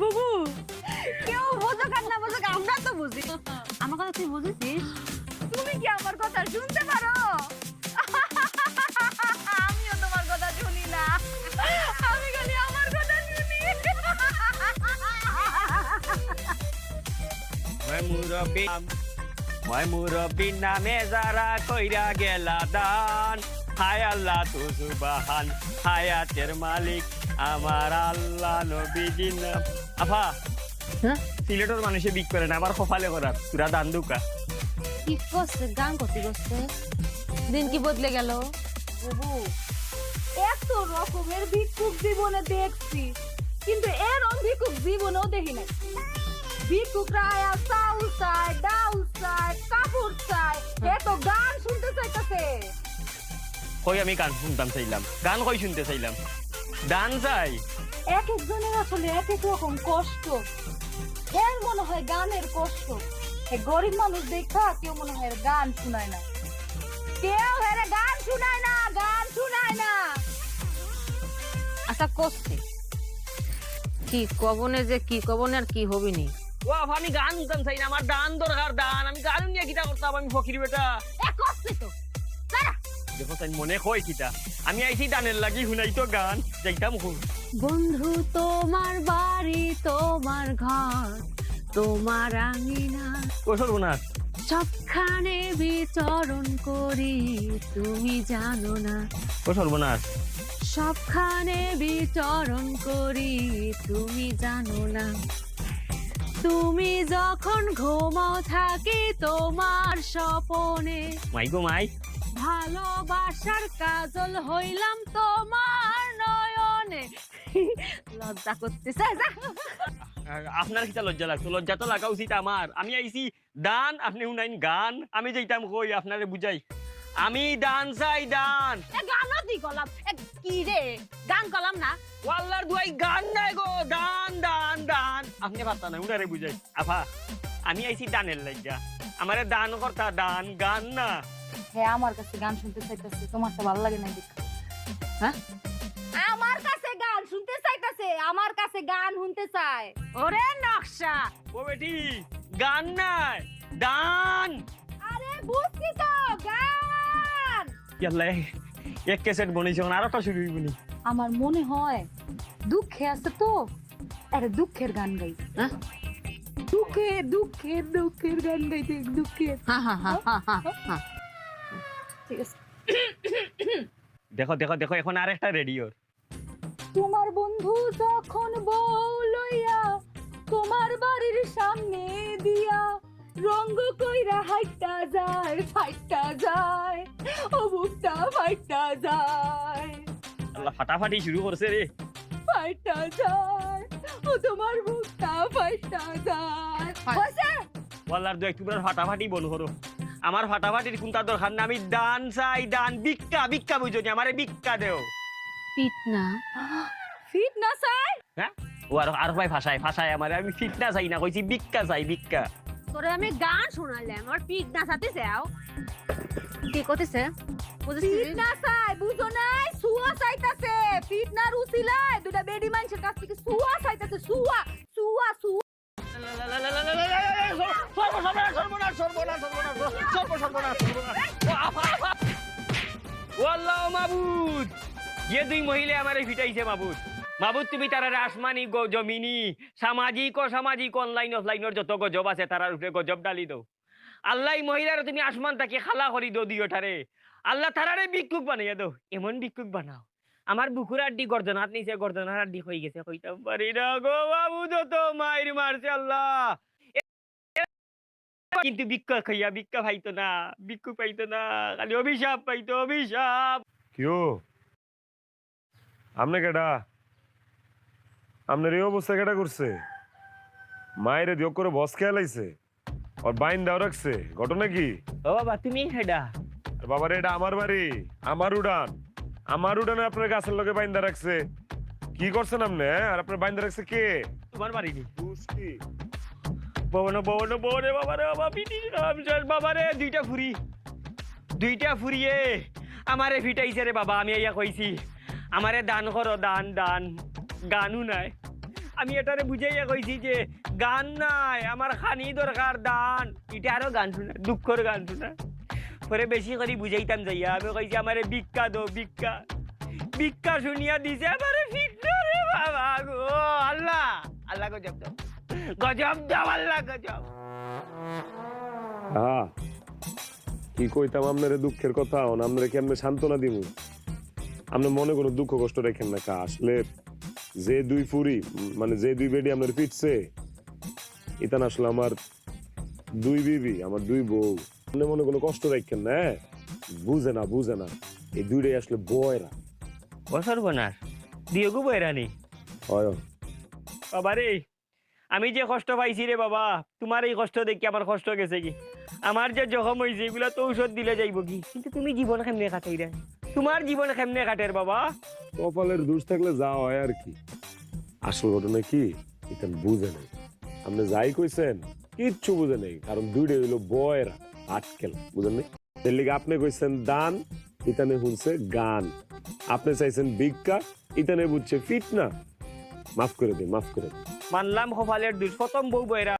বুবু। কেউ বোঝুক আর না বোঝুক আমরা তো বুঝি। আমার কথা তুই বুঝেছিস? তুমি কি আমার কথা শুনতে পারো? আমিও তোমার কথা শুনি না। আমি খালি আমার কথা শুনি। মই মুরব্বী নামে যারা কইরা গেলা দান হায় আল্লাহ তু সুবাহান। হায়াতের মালিক আমার আল্লাহ নবীজির নাম আফা হ্যাঁ? সিলেটের মানুষে বিক করে না আবার কপালে করার। তুরা দান দুকা। কি করছে গান করতে করতে দিন কি বদলে গেল? বাবু এত রকমের ভিক্ষুক জীবনে দেখছি কিন্তু এরম ভিক্ষুক জীবনেও দেখি নাই। ভিক্ষুকরা আয়া চাউল চায় ডাউল চায় কাপড় চায় এত গান কই আমি গান শুনতাম চাইলাম। গান কই শুনতে চাইলাম? দান চাই। এক একজনের আসলে এক এক রকম কষ্ট। এর মনে হয় গানের কষ্ট। এ গরিব মানুষ দেখা কেউ মনে হয় গান শুনায় না। কেউ হেরে গান শুনায় না গান শুনায় না। আচ্ছা করছে কি কবনে যে কি কবনে আর কি হবিনি ও আমি গান শুনতাম চাই না আমার দান দরকার দান। আমি গান নিয়ে কিতা করতাম আমি ফকির বেটা। এ করছে তো। দেখো তাই মনে কই কিতা। আমি আইছি দানের লাগি শুনাই তো গান যাইতাম বন্ধু তোমার বাড়ি তোমার ঘর তোমার আঙিনা। সবখানে বিচরণ করি তুমি জানো না। ও সর্বনাশ। সবখানে বিচরণ করি তুমি জানো না। তুমি যখন ঘুমাও থাকি তোমার স্বপনে। মাই গো মাই। ভালোবাসার কাজল হইলাম তোমার নয়নে। লজ্জা করতেছে যা। আপনার কিতা লজ্জা লাগতো লজ্জা তো লাগা উচিত আমার। আমি আইছি দান আপনি শুনাইন গান। আমি যাইতাম কই আপনারে বুঝাই। আমি দান চাই দান। এ গানও দি গলাম কি রে? গান গলাম না। ওয়াল্লার দুয়াই গান নাই গো। দান দান দান। আপনি পারতা না উনারে বুঝাই। আফা আমি আইছি দানের লাগিয়া আমারে দান করতা দান গান না। হ্যাঁ আমার কাছে গান শুনতে চাইতেছে তোমার তো ভালো লাগে না দেখা হ্যাঁ? আমার কাছে গান শুনতে চাইতেছে আমার কাছে গান শুনতে চায়। ওরে নকশা। ও বেটি গান নাই দান। আরে বুঝছি তো গান। ইয়াল্লা এক ক্যাসেট বনেছে আর একটা শুরু হইবনি আমার মনে হয় দুঃখে আছে তো আরে দুঃখের গান গাই। হ্যাঁ? দুঃখে দুঃখের দুঃখের গান গাইতে দুঃখের হা হা হা হা হা হা। ঠিক আছে। দেখো দেখো দেখো এখন আর একটা রেডিওর। তোমার বন্ধু যখন বউ লইয়া তোমার বাড়ির সামনে দিয়া রঙ্গ কইরা হাইটা যায় ফাইটা যায় ও বুকটা ফাইটা যায়। আল্লাহ ফাটাফাটি শুরু করছে রে। ফাইটা যায় ও তোমার বুকটা ফাইটা যায়। হইছে ওয়াল্লার দু একটু ফাটাফাটি বল করো। আমার ফাটাফাটির কোনটা দরকার না আমি দান চাই দান। ভিক্ষা ভিক্ষা বুঝো নি আমারে ভিক্ষা দেও। পিট না ফিট না চাই? হ্যাঁ? ও আর আর ভাই আমারে আমি ফিট না চাই না কইছি ভিক্ষা চাই ভিক্ষা। তোরে আমি গান শোনালাম আর পিট না সাথে যাও কি করতেছে বুঝছিস ফিট না চাই বুঝো নাই? সুয়া চাইতাছে। ফিট না রুচিলায় দুটা বেডি মানুষের কাছ থেকে সুয়া চাইতাছে সুয়া। মাবুদ। দুই মহিলা মাবুদ। মাবুদ, তুমি আসমানি জমিনি, সামাজিক অনলাইন অফলাইনের যত গজব আছে গজব ডালি আল্লাহ মহিলার তুমি আসমান তাকে খালা করি দো দিও ঠারে আল্লাহ তারারে ভিক্ষুক বানাইয়া এমন ভিক্ষুক বানাও। আমার বুকুর আড্ডি গর্জনাত নিচে গর্জনার আড্ডি হয়ে গেছে, কইতাম পারি না গো বাবু মায়ের মারছে আল্লাহ। কিন্তু ভিক্ষা খাইয়া ভিক্ষা পাইতো না ভিক্ষু পাইতো না, খালি অভিশাপ পাইতো, অভিশাপ। কিও আমনে কেডা? আপনার এই অবস্থা কেডা করছে? মায়ের দিও করে বস খেয়াল আর বাইন দাও রাখছে ঘটনা কি? ও বাবা তুমি হেডা? আর বাবার এটা আমার বাড়ি আমার উড়ান। আমার উড়ানে আপনার গাছের লগে বাইন্দা রাখছে। কি করছেন আপনি হ্যাঁ? আর আপনার বাইন্দা রাখছে কে? তোমার বাড়ি নি। দুষ্টি ববন ববন ববনে বাবা রে বাবা পিটি রামচন্দ্র দুইটা ফুরি। দুইটা ফুরিয়ে। আমারে ফিটাইছে রে বাবা, আমি ইয়া কইছি। আমারে দান করো, দান দান। গানও নাই। আমি এটারে বুঝাইয়া কইছি যে, গান নাই, আমার খানি দরকার, দান। এটা আরও গান শুনে দুঃখর গান শুনে। পরে বেশি করে বুঝাইতাম যাইয়া। আমি কইছি, আমারে ভিক্ষা দো ভিক্ষা। ভিক্ষা শুনিয়া দিছে, আমারে ভিক্ষা রে বাবা গো, আল্লাহ আল্লাহ গজব দাও। গজব দাও, আল্লাহ গজব। হ্যাঁ। কি কইতাম আপনারে দুঃখের কথা হন আপনারে কেমনে সান্ত্বনা দিব? আপনি মনে কোনো দুঃখ কষ্ট রেখেন না কা। আসলে যে দুই ফুরি মানে যে দুই বেডি আপনার ফিটছে এটা আসলে আমার দুই বিবি আমার দুই বউ। আপনি মনে কোনো কষ্ট রাখেন না হ্যাঁ? বুঝে না বুঝে না। এই দুইটাই আসলে বয়রা। বছর বনার দিয়েগু হয়। বাবা রে আমি যে কষ্ট পাইছি রে বাবা তোমার এই কষ্ট দেখি আমার কষ্ট গেছে কি? আমার যে জখম হয়েছে এগুলা তো ঔষধ দিলে যাইব কি? কিন্তু তুমি জীবন কেমনে কাটাই রে? তোমার জীবন কেমনে কাটের বাবা? কপালের দোষ থাকলে যা হয় আর কি। আসল ঘটনা কি? এটা বুঝে নেই। আপনি যাই কইছেন কিচ্ছু বুঝে নেই কারণ দুইটা হইল বয়রা আটকেল বুঝেন নি এর লিগে আপনি কইছেন দান ইতানে শুনছে গান। আপনি চাইছেন ভিক্ষা ইতানে বুঝছে ফিট না মাফ করে দিন মাফ করে দিন। মানলাম কপালের দুষ প্রথম বউ বইরা।